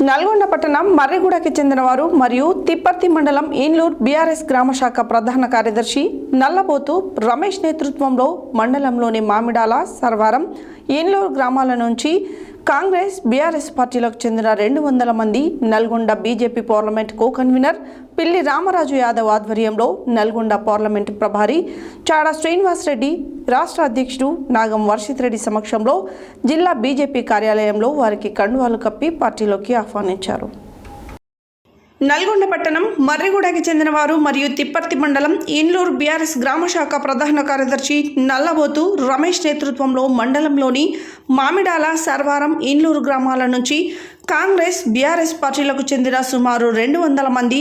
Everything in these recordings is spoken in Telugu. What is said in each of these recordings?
నల్గొండ పట్టణం మర్రిగూడకి చెందిన వారు మరియు తిప్పర్తి మండలం ఏన్లూర్ బీఆర్ఎస్ గ్రామ శాఖ ప్రధాన కార్యదర్శి నల్లబోతు రమేష్ నేతృత్వంలో మండలంలోని మామిడాల సర్వారం ఏన్లూరు గ్రామాల నుంచి కాంగ్రెస్ బీఆర్ఎస్ పార్టీలకు చెందిన రెండు వందల మంది Nalgonda BJP parliament co convener Pilli Ramaraju Yadav ఆధ్వర్యంలో నల్గొండ పార్లమెంటు ప్రభారి చాడా శ్రీనివాస్ రెడ్డి రాష్ట్ర అధ్యక్షుడు నాగం వర్షిత్ రెడ్డి సమక్షంలో జిల్లా బీజేపీ కార్యాలయంలో వారికి కండువాలు కప్పి పార్టీలోకి ఆహ్వానించారు. నల్గొండ పట్టణం మర్రిగూడకి చెందిన వారు మరియు తిప్పర్తి మండలం ఏన్లూరు బీఆర్ఎస్ గ్రామ శాఖ ప్రధాన కార్యదర్శి నల్లబోతు రమేష్ నేతృత్వంలో మండలంలోని మామిడాల సర్వారం ఏన్లూరు గ్రామాల నుంచి కాంగ్రెస్ బీఆర్ఎస్ పార్టీలకు చెందిన సుమారు రెండు వందల మంది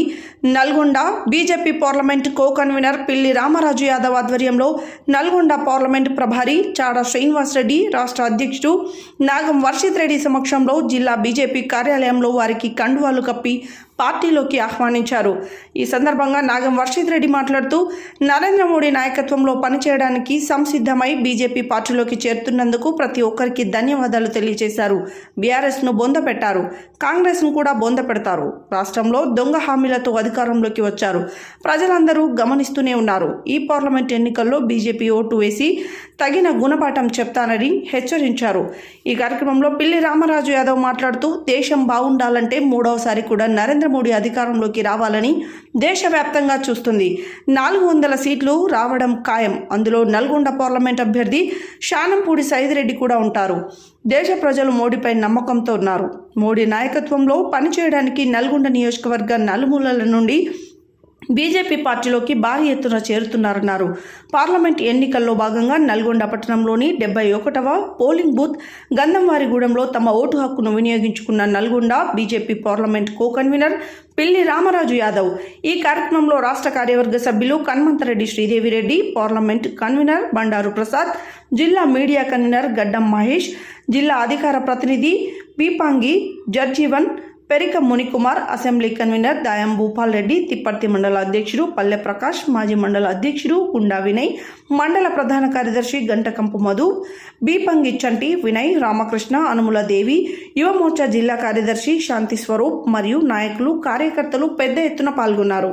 Nalgonda BJP parliament co convener Pilli Ramaraju Yadav ఆధ్వర్యంలో నల్గొండ పార్లమెంట్ ప్రభారి చాడ శ్రీనివాస్ రెడ్డి రాష్ట్ర అధ్యక్షుడు నాగం వర్షిత్ రెడ్డి సమక్షంలో జిల్లా బీజేపీ కార్యాలయంలో వారికి కండువాలు కప్పి పార్టీలోకి ఆహ్వానించారు. ఈ సందర్భంగా నాగం వర్షిత్ రెడ్డి మాట్లాడుతూ నరేంద్ర మోడీ నాయకత్వంలో పనిచేయడానికి సంసిద్ధమై బీజేపీ పార్టీలోకి చేరుతున్నందుకు ప్రతి ఒక్కరికి ధన్యవాదాలు తెలియజేశారు. బీఆర్ఎస్ను బొందపెట్టారు కాంగ్రెస్ను కూడా బొంద పెడతారు. రాష్ట్రంలో దొంగ హామీలతో అధికారంలోకి వచ్చారు. ప్రజలందరూ గమనిస్తూనే ఉన్నారు. ఈ పార్లమెంట్ ఎన్నికల్లో బీజేపీ ఓటు వేసి తగిన గుణపాఠం చెప్తానని హెచ్చరించారు. ఈ కార్యక్రమంలో పిల్లి రామరాజు యాదవ్ మాట్లాడుతూ దేశం బాగుండాలంటే మూడవసారి కూడా నరేంద్ర మోడీ అధికారంలోకి రావాలని దేశవ్యాప్తంగా చూస్తుంది. నాలుగు వందల సీట్లు రావడం ఖాయం. అందులో నల్గొండ పార్లమెంట్ అభ్యర్థి శానంపూడి సైదిరెడ్డి కూడా ఉంటారు. దేశ ప్రజలు మోడీపై నమ్మకంతో ఉన్నారు. మోడీ నాయకత్వంలో పనిచేయడానికి నల్గొండ నియోజకవర్గ నలుమూలల నుండి బీజేపీ పార్టీలోకి భారీ ఎత్తున చేరుతున్నారన్నారు. పార్లమెంట్ ఎన్నికల్లో భాగంగా నల్గొండ పట్టణంలోని డెబ్బై ఒకటవ పోలింగ్ బూత్ గంధంవారిగూడెంలో తమ ఓటు హక్కును వినియోగించుకున్న Nalgonda BJP parliament co convener Pilli Ramaraju Yadav. ఈ కార్యక్రమంలో రాష్ట్ర కార్యవర్గ సభ్యులు కన్మంతరెడ్డి శ్రీదేవిరెడ్డి పార్లమెంట్ కన్వీనర్ బండారు ప్రసాద్ జిల్లా మీడియా కన్వీనర్ గడ్డం మహేష్ జిల్లా అధికార ప్రతినిధి పీపాంగి జర్జీవన్ పెరిక మునికుమార్ అసెంబ్లీ కన్వీనర్ దాయం భూపాల్ రెడ్డి తిప్పర్తి మండల అధ్యక్షుడు పల్లె ప్రకాష్ మాజీ మండల అధ్యక్షుడు గుండా వినయ్ మండల ప్రధాన కార్యదర్శి గంటకంపు మధు బీపంగి చంటి వినయ్ రామకృష్ణ అనుముల దేవి యువమోర్చా జిల్లా కార్యదర్శి శాంతి స్వరూప్ మరియు నాయకులు కార్యకర్తలు పెద్ద ఎత్తున పాల్గొన్నారు.